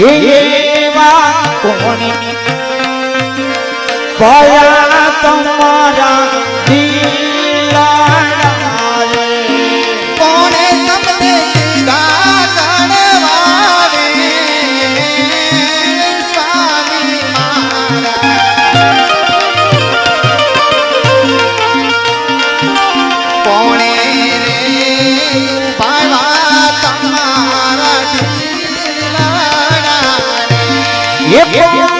એવા કોને ભયા તમારા રે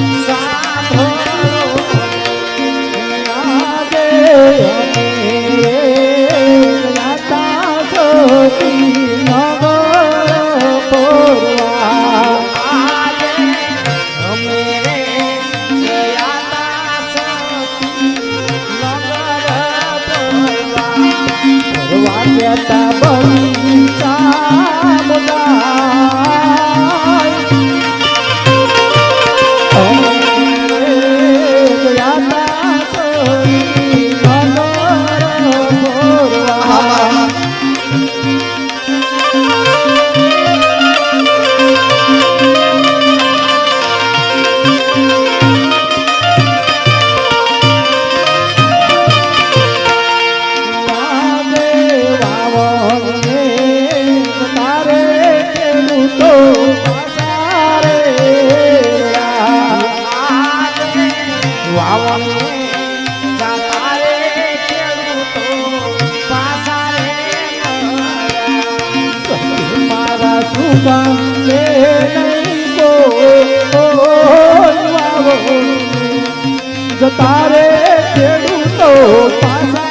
ভাষা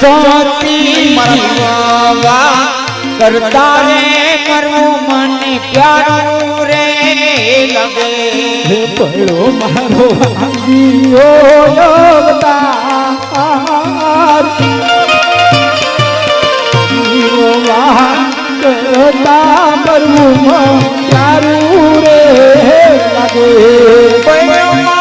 જોતી મરવા કરતા રે કરવું મને પ્યારું રે લગે. પડો મારો જીઓ અવતાર. કરતા કરવું પ્યારું રે લગે. પડો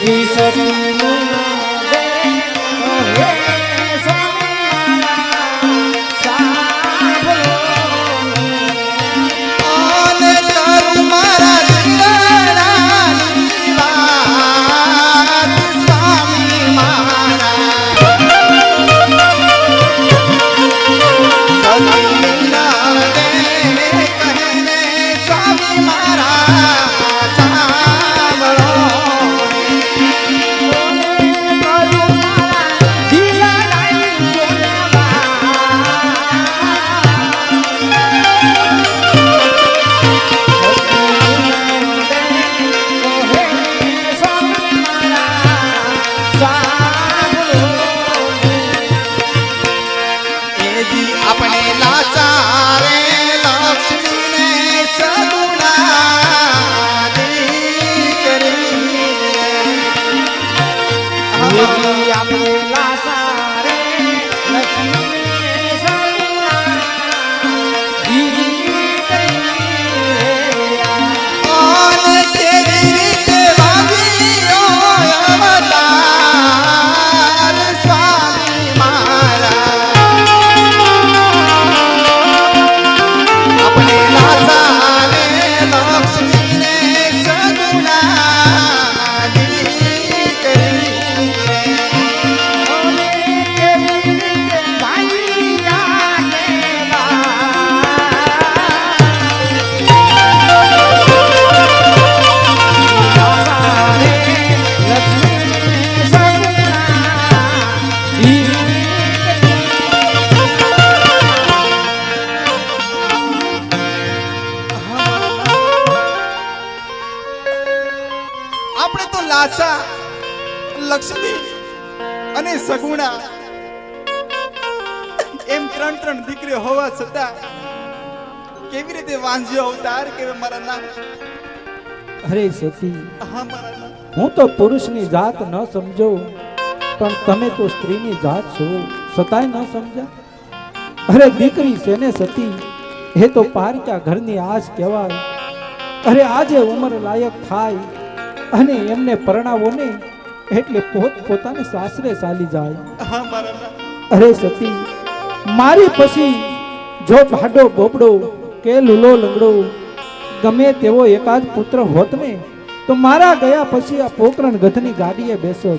जी सत લક્ષ્મી અને સગુણા. એમ ત્રણ ત્રણ દીકરી હોવા છતાં કેવી રીતે વાંજ્યો અવતાર કે મારા નામ? અરે સતી હું તો પુરુષની જાત ન સમજો પણ તમે તો સ્ત્રીની જાત છો સતાય ન સમજ્યા અરે દીકરી છે ને સતી? એ તો પારકા ઘરની આશ કહેવાય. અરે આજે ઉંમર લાયક થાય. અને એમને પરણાવો ને એટલે પોત પોતાને સાસરે ચાલી જાય. અરે સતી મારી પછી જો ભાડો બોબડો કે લૂલો લંગડો ગમે તેવો એકાદ પુત્ર હોત ને તો મારા ગયા પછી આ પોકરણ ગધની ગાડીએ બેસો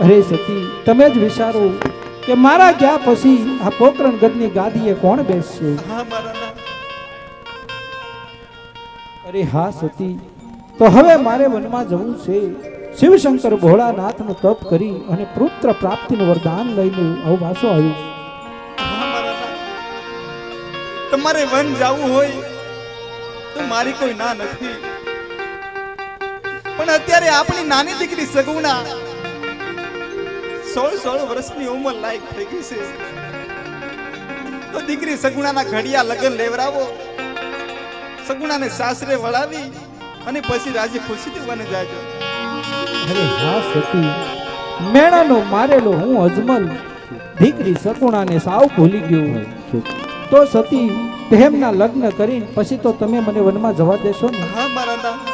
અરે સતી તમે જ વિચારો કે મારા ગયા પછી આ પોકરણ ગધની ગાડીએ કોણ બેસશે? અરે હા સતી તો હવે મારે વનમાં જવું છે. શિવશંકર ભોળાનાથનો તપ કરી અને પુત્ર પ્રાપ્તિનું વરદાન લઈને આવું વાસો આવ્યું. તમારે વન જવું હોય તો મારી કોઈ ના નથી. પણ અત્યારે આપણી નાની દીકરી સગુણા સોળ સોળ વર્ષની ઉંમર લાયક થઈ ગઈ છે. તો દીકરી સગુણાના ઘડિયા લગ્ન લેવડાવો સગુણાને સાસરે વળાવી અને પછી રાજી ખુશીથી દેવાને જાજો. અરે હા સતી. મેણાનો મારેલો હું અજમલ. દીકરી સકુણાને સાવ ભૂલી ગયો. તો સતી તેમના લગ્ન કરીને પછી તો તમે મને વનમાં જવા દેશો ને? હા મારા